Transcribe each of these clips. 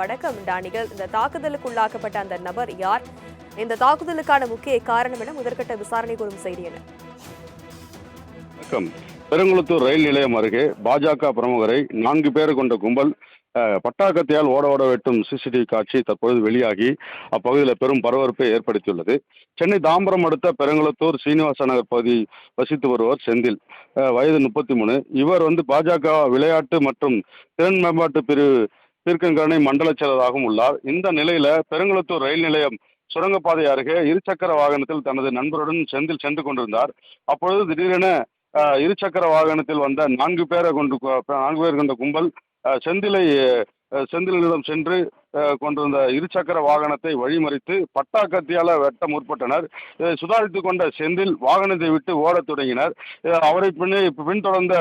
வணக்கம் இந்த தாக்குதலுக்குள்ளாக்கப்பட்ட அந்த நபர் யார்? இந்த தாக்குதலுக்கான முக்கிய காரணம் என முதற்கட்ட விசாரணை கூறும் செய்தி என்ன? பெருங்குளத்தூர் ரயில் நிலையம் அருகே பாஜக பிரமுகரை நான்கு பேர் கொண்ட கும்பல் பட்டாக்கத்தையால் பட்டாக்கத்தியால் ஓட ஓட வெட்டும் சிசிடிவி காட்சி தற்பொழுது வெளியாகி அப்பகுதியில் பெரும் பரபரப்பை ஏற்படுத்தியுள்ளது. சென்னை தாம்பரம் அடுத்த பெருங்குளத்தூர் சீனிவாச நகர் பகுதி வசித்து வருவர் செந்தில் வயது முப்பத்தி மூணு. இவர் வந்து பாஜக விளையாட்டு மற்றும் திறன் மேம்பாட்டு பிரிவு தீர்க்கங்கரணை மண்டல செயலராகவும் உள்ளார். இந்த நிலையில பெருங்குளத்தூர் ரயில் நிலையம் சுரங்கப்பாதை அருகே இருசக்கர வாகனத்தில் தனது நண்பருடன் செந்தில் சென்று கொண்டிருந்தார். அப்பொழுது திடீரென இருசக்கர வாகனத்தில் வந்த நான்கு பேரை கொண்டு நான்கு பேர் கொண்ட கும்பல் செந்திலை செந்திலிடம் சென்று கொண்டிருந்த இருசக்கர வாகனத்தை வழிமறித்து பட்டாக்கத்தியால வெட்ட முற்பட்டனர். இதை கொண்ட செந்தில் வாகனத்தை விட்டு ஓடத் தொடங்கினர். அவரை பின்னே பின்தொடர்ந்த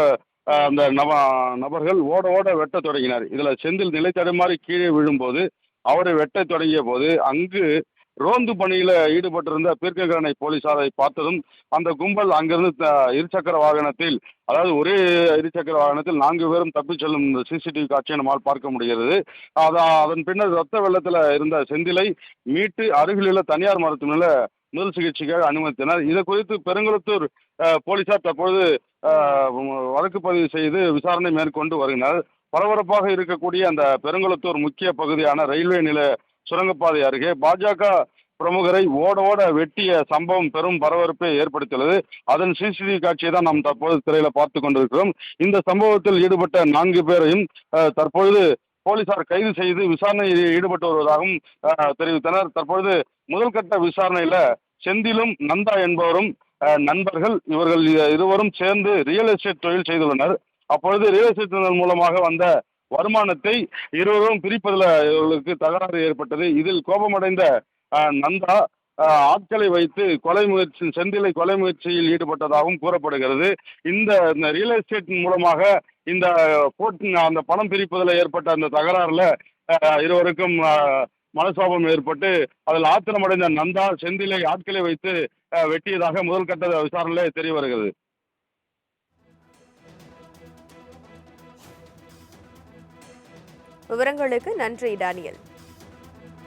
அந்த நப நபர்கள் ஓட ஓட வெட்ட தொடங்கினர். இதில் செந்தில் நிலை தடுமாறி கீழே விழும்போது அவரை வெட்டத் தொடங்கிய போது அங்கு ரோந்து பணியில் ஈடுபட்டிருந்த பீர்க்ககரணை போலீசாரை பார்த்ததும் அந்த கும்பல் அங்கிருந்து த- இருசக்கர வாகனத்தில் அதாவது ஒரே இருசக்கர வாகனத்தில் நான்கு பேரும் தப்பிச் செல்லும் இந்த சிசிடிவி காட்சியை நம்மால் பார்க்க முடிகிறது. அதான் அதன் பின்னர் ரத்த வெள்ளத்தில் இருந்த செந்திலை மீட்டு அருகிலுள்ள தனியார் மருத்துவமனையில் முதல் சிகிச்சைக்காக அனுமதித்தனர். இது குறித்து பெருங்குளத்தூர் போலீசார் தற்பொழுது வழக்கு பதிவு செய்து விசாரணை மேற்கொண்டு வருகின்றனர். பரபரப்பாக இருக்கக்கூடிய அந்த பெருங்குளத்தூர் முக்கிய பகுதியான ரயில்வே நில சுரங்கப்பாதை அருகே பாஜக பிரமுகரை ஓட ஓட வெட்டிய சம்பவம் பெரும் பரபரப்பை ஏற்படுத்தியுள்ளது. அதன் சிசிடிவி காட்சியை தான் நாம் தற்போது திரையில பார்த்து கொண்டிருக்கிறோம். இந்த சம்பவத்தில் ஈடுபட்ட நான்கு பேரையும் தற்பொழுது போலீசார் கைது செய்து விசாரணையில் ஈடுபட்டு வருவதாகவும் தெரிவித்தனர். தற்பொழுது முதல் கட்ட விசாரணையில செந்திலும் நந்தா என்பவரும் நண்பர்கள் இவர்கள் இருவரும் சேர்ந்து ரியல் எஸ்டேட் தொழில் செய்துள்ளனர். அப்பொழுது ரியல் எஸ்டேட் தொழில் மூலமாக வந்த வருமானத்தை இருவரும் பிரிப்பதில் இவர்களுக்கு தகராறு ஏற்பட்டது. இதில் கோபமடைந்த நந்தா ஆட்களை வைத்து கொலை முயற்சி செந்திலை கொலை முயற்சியில் ஈடுபட்டதாகவும் கூறப்படுகிறது. இந்த இந்த ரியல் எஸ்டேட் மூலமாக இந்த போட்டு அந்த பணம் பிரிப்பதில் ஏற்பட்ட அந்த தகராறுல இருவருக்கும் மனசாபம் ஏற்பட்டு அதில் ஆத்திரமடைந்த நந்தா செந்திலை ஆட்களை வைத்து வெட்டியதாக முதல் கட்ட விசாரணையில தெரிய வருகிறது. விவரங்களுக்கு நன்றி டானியல்.